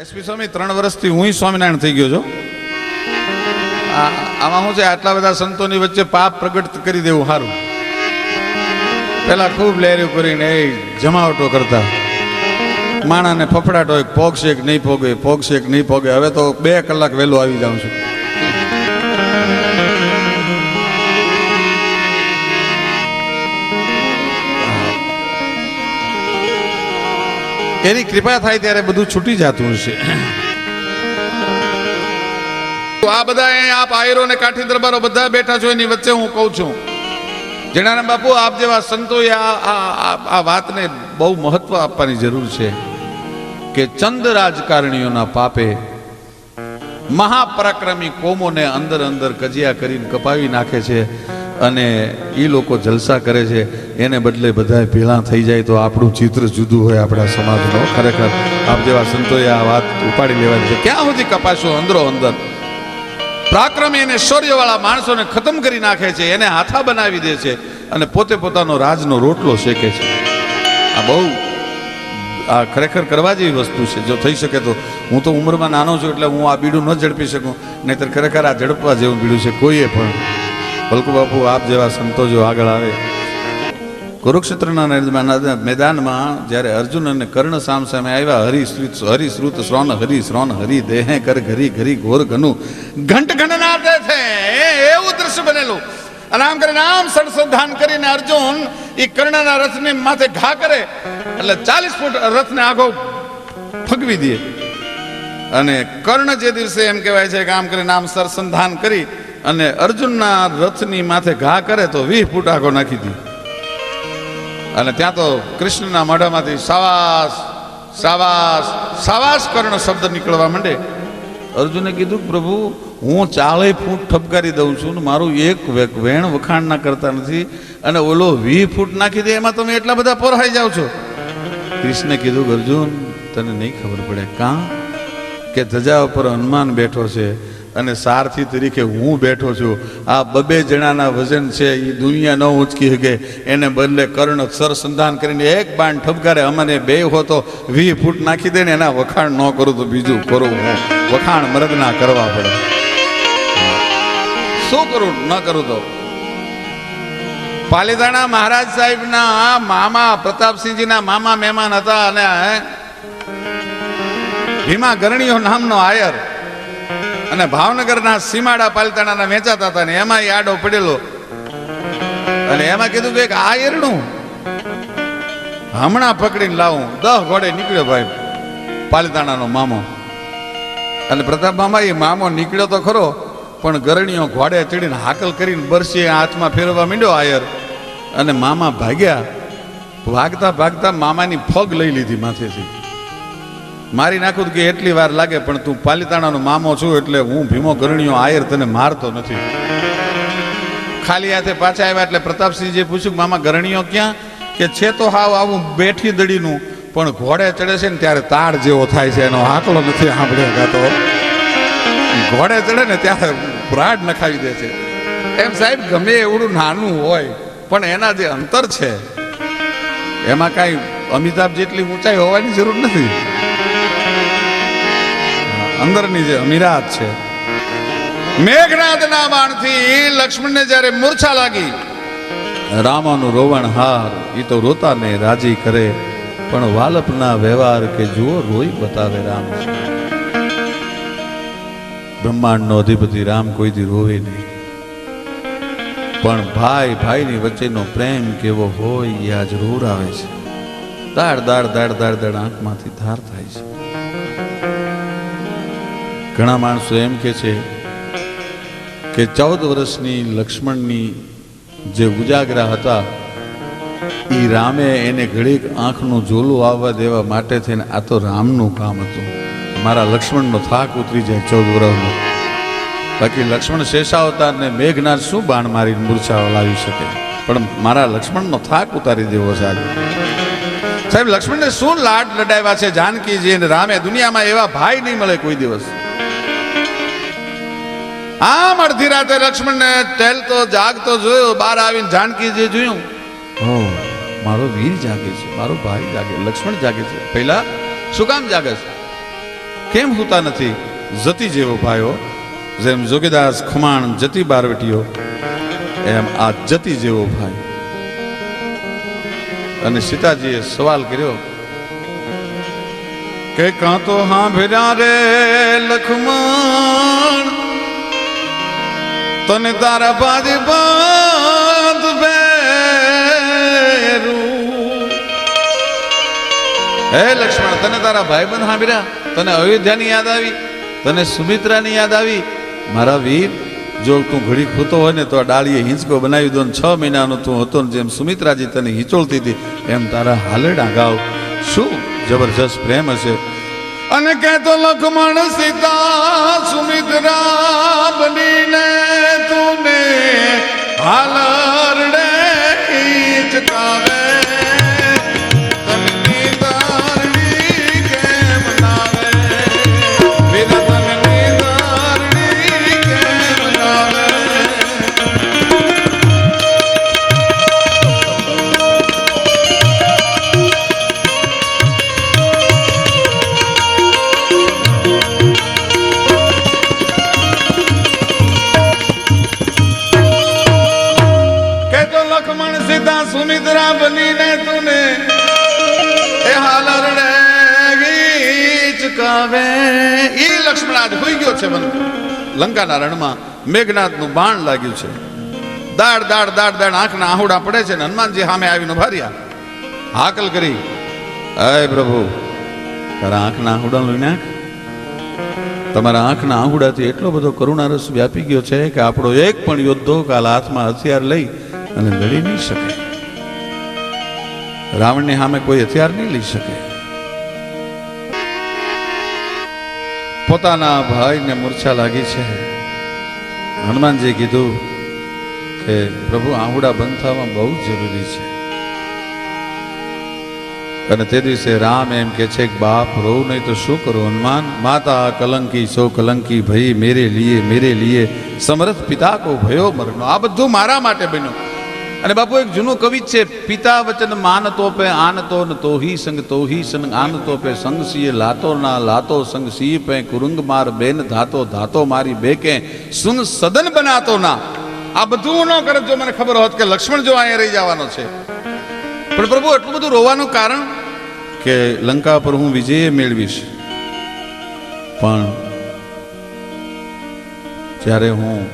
SP સ્વામી, ત્રણ વર્ષથી હું સ્વામિનારાયણ થઈ ગયો છું. આમાં શું છે? આટલા બધા સંતોની વચ્ચે પાપ પ્રગટ કરી દેવું સારું. પેલા ખૂબ લહેર્યું કરીને એ જમાવટો કરતા. માણાને ફફડાટ હોય પોગશે કે નહીં પોગે, પોગશે કે નહીં પોગે. હવે તો બે કલાક વહેલો આવી જાઉં છું. એની કૃપા થાય ત્યારે બધું છૂટી જતું હશે. આ બધા આપ આયરો ને કાઠી દરબારો બધા બેઠા છો, એની વચ્ચે હું કહું છું. જણાને બાપુ, આપ જેવા સંતોએ આ વાતને બહુ મહત્વ આપવાની જરૂર છે કે ચંદ રાજકારણીઓના પાપે મહાપરાક્રમી કોમોને અંદર અંદર કજિયા કરીને કપાવી નાખે છે. અને એ લોકો જલસા કરે છે. એને બદલે બધા ભેળા થઈ જાય તો આપણું ચિત્ર જુદું હોય આપણા સમાજનો. ખરેખર આપ જેવા સંતોએ આ વાત ઉપાડી લેવાની છે. ક્યાં સુધી કપાશો અંદરો અંદર? પ્રાક્રમી અને શૌર્યવાળા માણસોને ખતમ કરી નાખે છે, એને હાથા બનાવી દે છે અને પોતે પોતાનો રાજનો રોટલો શેકે છે. આ બહુ આ ખરેખર કરવા જેવી વસ્તુ છે. જો થઈ શકે તો હું તો ઉંમરમાં નાનો છું એટલે હું આ બીડું ન ઝડપી શકું. નહીતર ખરેખર આ ઝડપવા જેવું બીડું છે. કોઈએ પણ ભલકુ બાપુ, આપ જેવા સંતો જો આગળ આવે. કુરુક્ષેત્રના મેદાનમાં જ્યારે અર્જુન અને કર્ણ સામ સામે આવ્યા હરિશ્રુત હરિશ્રુત શ્રોણ, હરિ શ્રોણ, હરિ દેહે કર ઘરી ઘરી ઘોર ઘનું. ઘંટ ઘંટનાર દે છે. એવું દ્રશ્ય બનેલું. અને આમ કરીને આમ સડસધાન કરીને અર્જુન એ કર્ણના રથને માથે ઘા કરે. એટલે ચાલીસ ફૂટ રથને આગો ફગવી દે. અને કર્ણ જે દિવસે એમ કહેવાય છે કે આમ કરીને આમ સરસંધાન કરી અને અર્જુનના રથની માથે ઘા કરે તો વીસ ફૂટ આગો નાખી દી. અને ત્યાં તો કૃષ્ણના મોઢામાંથી સાવાસ સાવાસ સાવાસ કર્ણ શબ્દ નીકળવા માંડે. અર્જુને કીધું, પ્રભુ, હું ચાલે ફૂટ ઠપકારી દઉં છું ને મારું એક વેણ વખાણ ના કરતા નથી અને ઓલો વી ફૂટ નાખી દે, એમાં તમે એટલા બધા પોરાઈ જાઓ છો. કૃષ્ણે કીધું, અર્જુન, તને નહીં ખબર પડે. કાં? કે ધજા ઉપર હનુમાન બેઠો છે. અને સારથી તરીકે હું બેઠો છું. આ બબે જણાના વજન છે એ દુનિયા ન ઉંચકી શકે એને બદલે કર્ણ સરસંધાન કરીને એક બાણ ઠપકારે અમને બે હો વી ફૂટ નાખી દે ને એના વખાણ ન કરું તો બીજું કરું હું. વખાણ મરદના કરવા પડે. શું કરું? ન કરું તો. પાલીતાણા મહારાજ સાહેબના મામા, પ્રતાપસિંહજીના મામા મહેમાન હતા અને ભીમા ગરણીઓ નામનો આયર. અને ભાવનગરના સીમાડા પાલતાણાના વેચાતા હતા ને એમાં એ આડો પડેલો. અને એમાં કીધું કે આ આયરનું હમણાં પકડીને લાવું. દહ ઘોડે નીકળ્યો ભાઈ પાલિતાણાનો મામો. અને પ્રતાપ મામા એ મામો નીકળ્યો તો ખરો, પણ ગરણીઓ ઘોડે ચડીને હાકલ કરીને બરસી હાથમાં ફેરવા માંડ્યો આયર. અને મામા ભાગ્યા. ભાગતા ભાગતા મામાની ફગ લઈ લીધી માથેથી. મારી નાખું કે એટલી વાર લાગે, પણ તું પાલિતાણાનો મામો છું એટલે હું ભીમો ગરણીયો આયર તને મારતો નથી. ખાલી હાથે પાછા આવ્યા એટલે પ્રતાપસિંહજી પૂછ્યું મામા, ગરણીયો ક્યાં? કે, છે તો હાવ આવું બેઠી દડીનું, પણ ઘોડે ચડે છે ને ત્યારે તાળ જેવો થાય છે, એનો આકલો નથી સાંભળ્યો ગાતો. ઘોડે ચડે ને ત્યારે બ્રાડ નખાવી દે છે. એમ સાહેબ, ગમે એવડું નાનું હોય, પણ એના જે અંતર છે, એમાં કાંઈ અમિતાભ જેટલી ઊંચાઈ હોવાની જરૂર નથી. અંદરની જે અમીરાત છે. મેઘનાથના બાણથી લક્ષ્મણને જ્યારે મૂર્છા લાગી, રામાનું રોવણ હાર એ તો રોતાને રાજી કરે, પણ વાલપના વ્યવહાર કે જુઓ રોઈ બતાવે રામ. બ્રહ્માંડનો અધિપતિ રામ કોઈથી રોવે નહીં. પણ ભાઈ ભાઈની વચ્ચેનો પ્રેમ કેવો હોય એ આજ રૂર આવે છે. દાડ દાડ દાડ દાડ દાડ આંખમાંથી ધાર થાય છે. ઘણા માણસો એમ કે છે કે ચૌદ વર્ષની લક્ષ્મણની જે ઉજાગરા હતા એ રામે એને ઘડીક આંખનું ઝોલું આવવા દેવા માટે થઈને આ તો રામનું કામ હતું. મારા લક્ષ્મણનો થાક ઉતરી જાય ચૌદ વર્ષનો. બાકી લક્ષ્મણ શેષાવતારને મેઘનાથ શું બાણ મારીને મૂર્છાઓ લાવી શકે? પણ મારા લક્ષ્મણનો થાક ઉતારી દેવો છે સાહેબ, લક્ષ્મણને શું લાડ લડાવ્યા છે? જાનકીજી અને રામે દુનિયામાં એવા ભાઈ નહીં મળે કોઈ દિવસ. આમ અડધી રાતે લક્ષ્મણને ટહેલતો જાગતો જોયો, બહાર આવીને જાનકીજી જોયું. હો મારો વીર જાગે છે, મારો ભાઈ જાગે, લક્ષ્મણ જાગે છે. પહેલા શું કામ જાગે છે? કેમ હોતા નથી? જતી જેવો ભાઈઓ, જેમ જોગીદાસ ખુમાણ જતી બારવટીઓ, એમ આ જતી જેવો ભાઈ. અને સીતાજીએ સવાલ કર્યો કે કાં તો હા ભેરા રે લખમણ તને તારા બાંધ બેરું. હે લક્ષ્મણ, તને તારા ભાઈ બંધ સાંભળ્યા? તને અયોધ્યાની યાદ આવી? તને સુમિત્રાની યાદ આવી? મારા વીર, જો તું ઘડી ખૂતો હોય ને તો આ ડાળીએ હિંચકો બનાવી દો ને છ મહિનાનો તું હતો ને જેમ સુમિત્રાજી તને હિંચોળતી હતી, એમ તારા હાલડ ગાવ. શું? જબરજસ્ત પ્રેમ હશે. અને કહેતો લખમણ સીતા સુમિત્રા બનીને તુને હાલરડે હિંચકાવે છે લંકાના રણમાં મેઘનાથનું બાણ લાગ્યું છે. દાડ દાડ દાડ દાડ આંખના આહુડા પડે છે ને હનુમાનજી સામે આવીને ભાર્યા હાકલ કરી. અય પ્રભુ, તારા આંખના આહુડા લઈ નાખ તમારા આંખના આહુડાથી એટલો બધો કરુણારસ વ્યાપી ગયો છે કે આપણો એક પણ યોદ્ધો કાલ હાથમાં હથિયાર લઈ અને લડી નહીં શકે. રાવણની સામે કોઈ હથિયાર નહીં લઈ શકે. પોતાના ભાઈને મૂર્છા લાગી છે. હનુમાનજી કીધું કે પ્રભુ, આહુડા બંધ થવા બહુ જરૂરી છે. અને તે દિવસે રામ એમ કે છે કે, બાપ રો નહીં તો શું કરું? હનુમાન, માતા, કલંકી, સો કલંકી ભઈ, મેરે લીએ મેરે લીએ, સમરથ પિતા કો ભયો મરનો. આ બધું મારા માટે બન્યું. અને બાપુ, એક જૂનું કવિ છે, પિતા વચન માનતો પે આનતો ન તોહી સંગ તોહી સંગ, આન પે સંગ સિંહ લાતો ના લાતો સંગ સિંહ પે, કુરુંગ માર બેન ધાતો ધાતો મારી બેકે, સુન સદન બનાતો ના. આ બધું ન કરે જો મને ખબર હોત કે લક્ષ્મણ જો અહીંયા રહી જવાનો છે. પણ પ્રભુ, એટલું બધું રોવાનું કારણ કે લંકા પર હું વિજય મેળવીશ. પણ જ્યારે હું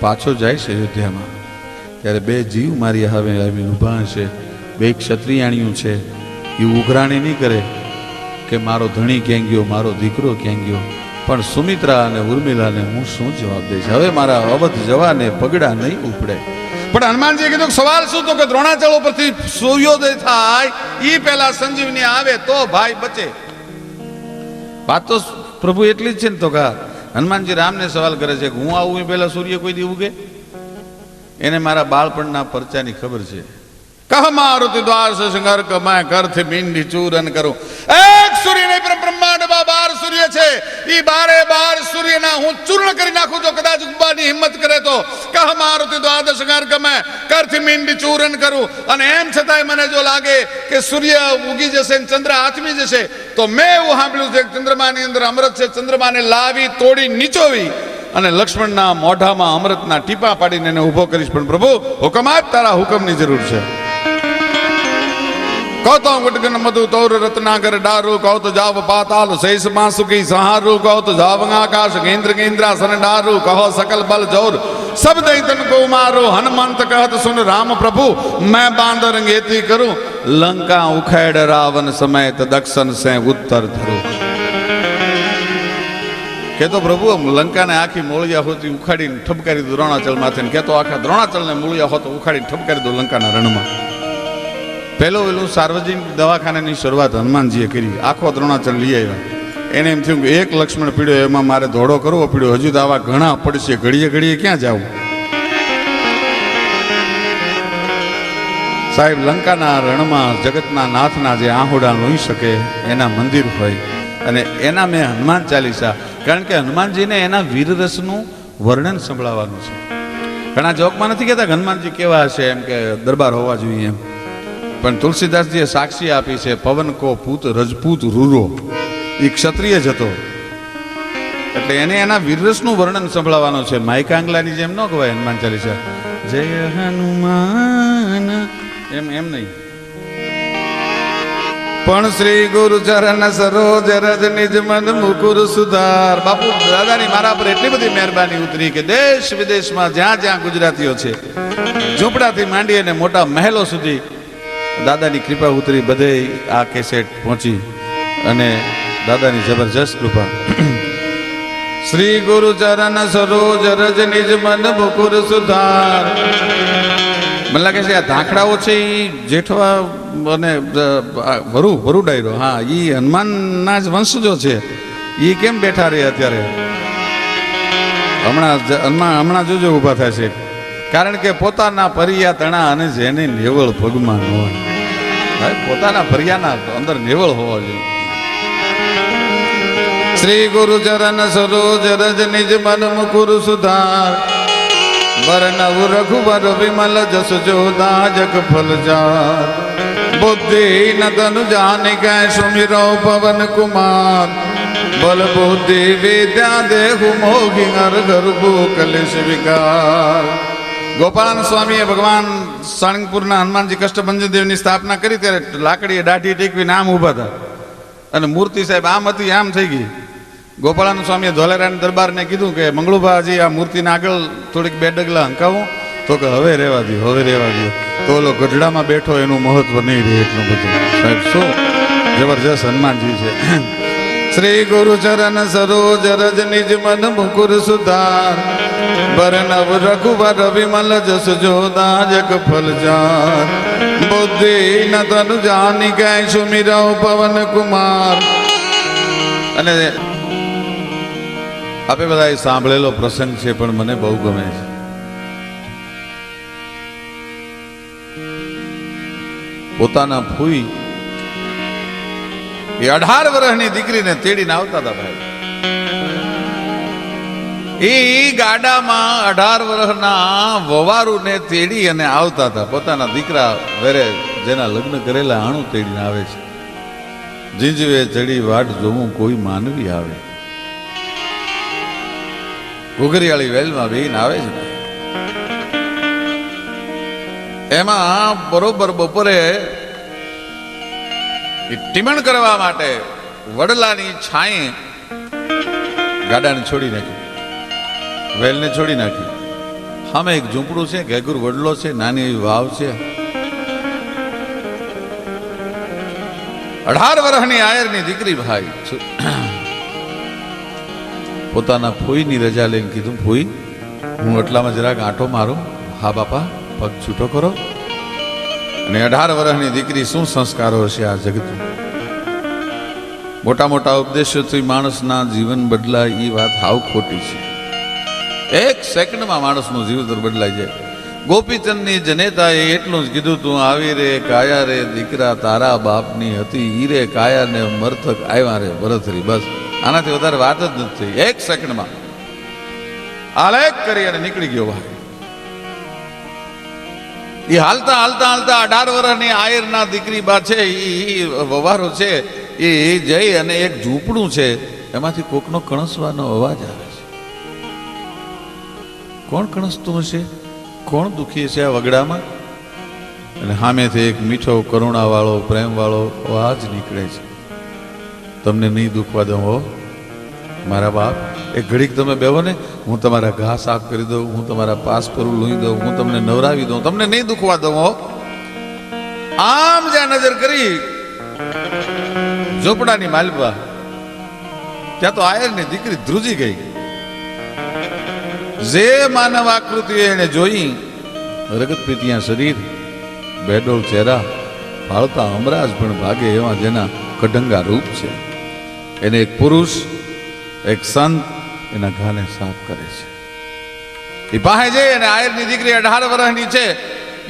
પાછો જઈશ અયોધ્યામાં ત્યારે બે જીવ મારી હવે આવી ઊભા હશે બે ક્ષત્રિયાણીઓ છે. એ ઉઘરાણી નહીં કરે કે મારો ધણી ક્યાં ગયો મારો દીકરો ક્યાં ગયો. પણ સુમિત્રા અને ઉર્મિલાને હું શું જવાબ દઈશ? હવે મારા અવધ જવાને પગડા નહીં ઉપડે. પણ હનુમાનજીએ કીધું સવાલ શું તો કે દ્રોણાચળ ઉપરથી સૂર્યોદય થાય એ પહેલા સંજીવની આવે તો ભાઈ બચે. વાત તો પ્રભુ એટલી જ છે ને તો કા હનુમાનજી રામને સવાલ કરે છે કે હું આવું એ પહેલા સૂર્ય કોઈ દી ઉગે? એને મારા બાળપણના પરચાની ખબર છે. કહ મારુતિ દ્વાર સંગર કમાય કરથી મિંડી ચૂરન કરું. એક સૂર્ય નહીં, પણ બ્રહ્માંડમાં બાર સૂર્ય છે. ઈ બારે બાર સૂર્યના હું ચૂર્ણ કરી નાખું જો કદાચ ઉગવાની હિંમત કરે તો. કહ મારુતિ દ્વાદશ કમાય કરથી મીંડી ચૂરન કરું. અને એમ છતાંય મને જો લાગે કે સૂર્ય ઉગી જશે ને ચંદ્ર આથમી જશે, તો મેં એવું સાંભળ્યું છે ચંદ્રમાની અંદર અમૃત છે. ચંદ્રમાને લાવી, તોડી, નીચોવી. અને લક્ષ્મણના મોઢામાં અમૃતના ટીપા પાડીને એને ઊભો કરીશ. પણ પ્રભુ, હુકમ જ તારા હુકમની જરૂર છે. કૌતો ગુટગન મધુ તૌર રત્નાગર ડારુ કૌત જાવ પાતાલ, શેષમાં સુખી સહારુ કૌત જાવંગાકાશ કેન્દ્ર કેન્દ્રાસન ડારુ, કહો સકલ બલ જોર. સબ દૈતન કો મારો, હનુમંત કહત સુન રામ પ્રભુ, મેં બાંદર અંગેતી કરું. લંકા ઉખેડ રાવણ સમેત દક્ષણ સે ઉત્તર ધરું. કેતો પ્રભુ લંકાને આખી મોળિયા હોતી ઉખાડીને ઠપકારી દો દ્રોણાચલ માથે ને કેતો આખા દ્રોણાચલને મૂળિયા હોતો ઉખાડીને ઠપકારી દો લંકાના રણમાં. પહેલો પેલું સાર્વજનિક દવાખાનાની શરૂઆત હનુમાનજીએ કરી. આખો દ્રોણાચલ લઈ આવ્યા. એને એમ થયું કે એક લક્ષ્મણ પીડ્યો, એમાં મારે ધોડો કરવો પડ્યો. હજુ તો આવા ઘણા પડશે. ઘડીએ ઘડીએ ક્યાં જાવું? સાહેબ, લંકાના રણમાં જગતના નાથના જે આહુડા લોહી શકે, એના મંદિર હોય. અને એના મેં હનુમાન ચાલીસા કારણ કે હનુમાનજીને એના વીરરસનું વર્ણન સંભળાવવાનું છે. ઘણા જોકમાં નથી કહેતા હનુમાનજી કેવા હશે એમ કે દરબાર હોવા જોઈએ એમ. પણ તુલસીદાસજીએ સાક્ષી આપી છે, પવન કો પૂત, રજપૂત રૂરો. એ ક્ષત્રિય જ હતો. એટલે એને એના વીરરસનું વર્ણન સંભળાવવાનું છે. માયકાંગલાની જેમ ન કહેવાય હનુમાન ચાલીસા. જય હનુમાન. એમ એમ નહીં. પણ શ્રી ગુરુ ચરણ સરોજ રજ નિજ મન મુકુર સુધાર. બાપુ, દાદાની મારા પર એટલી બધી મહેરબાની ઉતરી કે દેશ વિદેશમાં જ્યાં જ્યાં ગુજરાતીઓ છે, ઝૂંપડાથી માંડી અને મોટા મહેલો સુધી દાદાની કૃપા ઉતરી બધે આ કેસેટ પહોંચી અને દાદાની જબરજસ્ત કૃપા. શ્રી ગુરુ ચરણ સરોજ રજ નિજ મન મુકુર સુધાર. મને લાગે છે આ ધાંકડાઓ છે એ જેઠવા અને ભરુ ભરુ ડાયરો હા એ હનુમાનના જ વંશજો છે. એ કેમ બેઠા રહે અત્યારે? હમણાં હનુમાન હમણાં જોજો ઊભા થાય છે. કારણ કે પોતાના પરિયા તણા અને જેને નેવળ પગમાં ન હોય. પોતાના ભરિયાના અંદર નેવળ હોવા જોઈએ. શ્રી ગુરુ ચરણ સરોજ રજ નિજ મન મુકુર સુધાર. વરનવ રઘુવર વિમલ જસ જોદા જગ ફલ જાર બુદ્ધિ ન તનુ જાનિ कै પવન કુમાર. બલ બુદ્ધિ વિદ્યા દેહુ મોગી નર ગરબુ કલેશ વિકાર. ગોપાલ સ્વામીએ ભગવાન સાળંગપુરના હનુમાનજી કષ્ટભંજન દેવની સ્થાપના કરી ત્યારે લાકડીએ દાઢી ટેકવીને આમ ઊભા હતા અને મૂર્તિ સાહેબ આમ હતી, આમ થઈ ગઈ. ગોપાળાનંદ સ્વામીએ ધોલેરાના દરબારને કીધું કે, મંગળુભાજી, આ મૂર્તિને આગળ થોડીક બે ડગલા હંકાવું. તો કે, હવે રહેવા દો હવે રહેવા દો તો ઓલો ગઢડામાં બેઠો, એનું મહત્વ નહીં રહે એટલું બધું. સાહેબ, શું? જબરજસ્ત હનુમાનજી છે. શ્રી ગુરુ ચરણ સરોજ રજ નિજ મન મુકુર સુધાર. બરનવ રઘુવર વિમલ જસ જોદા જગ ફલ જાર બુદ્ધિ ન તનુ જાની कै સુમિરવ પવન કુમાર. અને આપે બધા સાંભળેલો પ્રસંગ છે, પણ મને બહુ ગમે છે. પોતાના ફૂઈ એ અઢાર વર્ષની દીકરીને તેડીને આવતા હતા ભાઈ. એ ગાડામાં અઢાર વર્ષના વવારુને તેડી અને આવતા હતા. પોતાના દીકરા વેરે જેના લગ્ન કરેલા આણું તેડીને આવે છે. જીંજવે ચડી વાટ જોવું કોઈ માનવી આવે. ઘુઘરિયાળી વેલમાં બેહીને આવે છે. એમાં બરોબર બપોરે ટીમણ કરવા માટે વડલાની છાંય ગાડાને છોડી નાખી. વેલને છોડી નાખી. સામે એક ઝૂંપડું છે ઘેગુર વડલો છે, નાની એવી વાવ છે. અઢાર વર્ષની આયરની દીકરી ભાઈ પોતાના ફોઈની રજા લઈને કીધું, ફોઈ, હું એટલામાં જરાક આંટો મારું. હા, બાપા, પગ છૂટો કરો. અને અઢાર વર્ષની દીકરી શું સંસ્કારો હશે આ જગતમાં? મોટા મોટા ઉપદેશોથી માણસના જીવન બદલાય એ વાત હાવ ખોટી છે. એક સેકન્ડમાં માણસનું જીવતર બદલાઈ જાય. ગોપીચંદની જનેતાએ એટલું જ કીધું, તું આવી રે, કાયા રે, દીકરા તારા બાપની હતી, ઈ રે કાયા ને મરથક આવ્યા રે, ભરતરી, બસ. આનાથી વધારે વાત જ નથી એક સેકન્ડમાં. આલેખ કરી અને નીકળી ગયો ભાઈ. એ હાલતા હાલતા હાલતા અઢાર વર્ષની આયરના દીકરી બા છે એ વવારો છે એ જઈ અને એક ઝૂંપડું છે, એમાંથી કોકનો કણસવાનો અવાજ આવે છે. કોણ કણસતું હશે? કોણ દુખી છે આ વગડામાં? અને સામેથી એક મીઠો કરુણાવાળો, પ્રેમવાળો અવાજ નીકળે છે. તમને નહીં દુખવા દઉં હો. મારા બાપ એ ઘડીક તમે બેહો ને, હું તમારા ઘા સાફ કરી દઉં, હું તમારા પાસ પર લૂઈ દઉં, હું તમને નવરાવી દઉં, તમને નહીં દુખવા દઉં હો. આમ જ્યાં નજર કરી, ઝોપડાની માલપા ત્યાં તો આયરની દીકરી ધ્રુજી ગઈ. જે માનવ આકૃતિઓ એને જોઈ રગત પીતિયા શરીર, બેડોળ ચહેરા, ફાળતા અમરાજ પણ ભાગે એવા જેના કઢંગા રૂપ છે. એને એક પુરુષ, એક સંત એના ઘાને સાફ કરે છે. એ પાસે જઈ અને આયરની દીકરી અઢાર વર્ષની છે.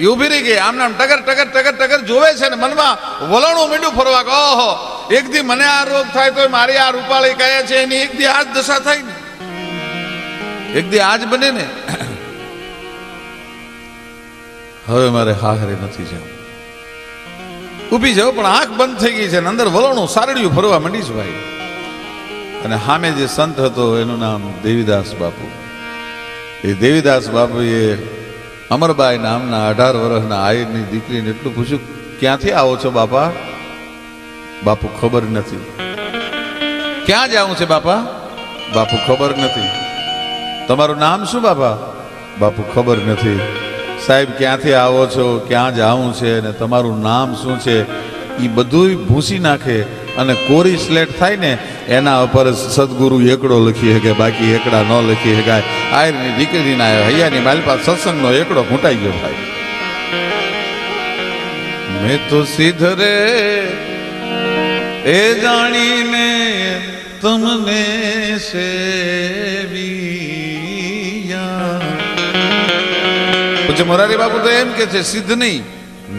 એ ઊભી રહી ગઈ. આમ નામ ટગર ટગર ટગર ટગર જોવે છે ને મનમાં વલણું મીંડું ફરવા કહો ઓહો, એક દી મને આ રોગ થાય તો મારી આ રૂપાળી કહે છે, એની એક દી આ જ દશા થાય ને. એક દી આજ બને ને. હવે મારે હાહરે નથી જવું. ઊભી જાવ પણ આંખ બંધ થઈ ગઈ છે ને અંદર વલણું સારડિયું ફરવા માંડી છે ભાઈ. અને સામે જે સંત હતો, એનું નામ દેવીદાસ બાપુ. એ દેવીદાસ બાપુએ અમરબાઈ નામના અઢાર વર્ષના આયરની દીકરીને એટલું પૂછ્યું, ક્યાંથી આવો છો બાપા? બાપુ ખબર નથી. ક્યાં જવું છે બાપા? બાપુ ખબર નથી. તમારું નામ શું બાપા? બાપુ ખબર નથી. સાહેબ, ક્યાંથી આવો છો? ક્યાં જવું છે? અને તમારું નામ શું છે? એ બધુંય ભૂસી નાખે. અને કોરી સ્લેટ થાય ને, એના ઉપર સદગુરુ એકડો લખી શકે બાકી એકડા ન લખી શકાય આયરની દીકરીના હૈયાની મારી પાસે સત્સંગનો એકડો ખૂંટાઈ ગયો થાય મેં તો સીધરે એ જાણીને તમને સેવિયા. પછી મોરારી બાપુ તો એમ કે છે સિદ્ધ નહીં.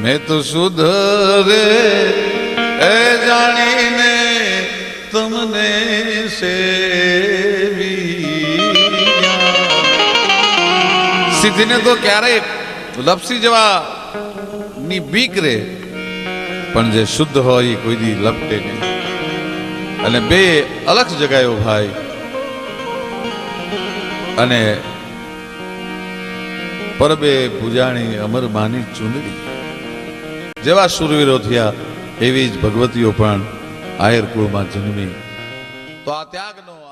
મેં તો સુધરે એ જાણીને તમને સિદ્ધિને તો ક્યારેય લપસી જવા ની બીક રે, પણ જે શુદ્ધ હોય એ કોઈ દી લપટે નહીં. અને બે અલગ જગાયો ભાઈ. અને પરબે પૂજાણી અમર માની ચુંદડી. જેવા સુરવીરો થયા એવી જ ભગવતીઓ પણ આયર કુળમાં જન્મી. તો આ ત્યાગનો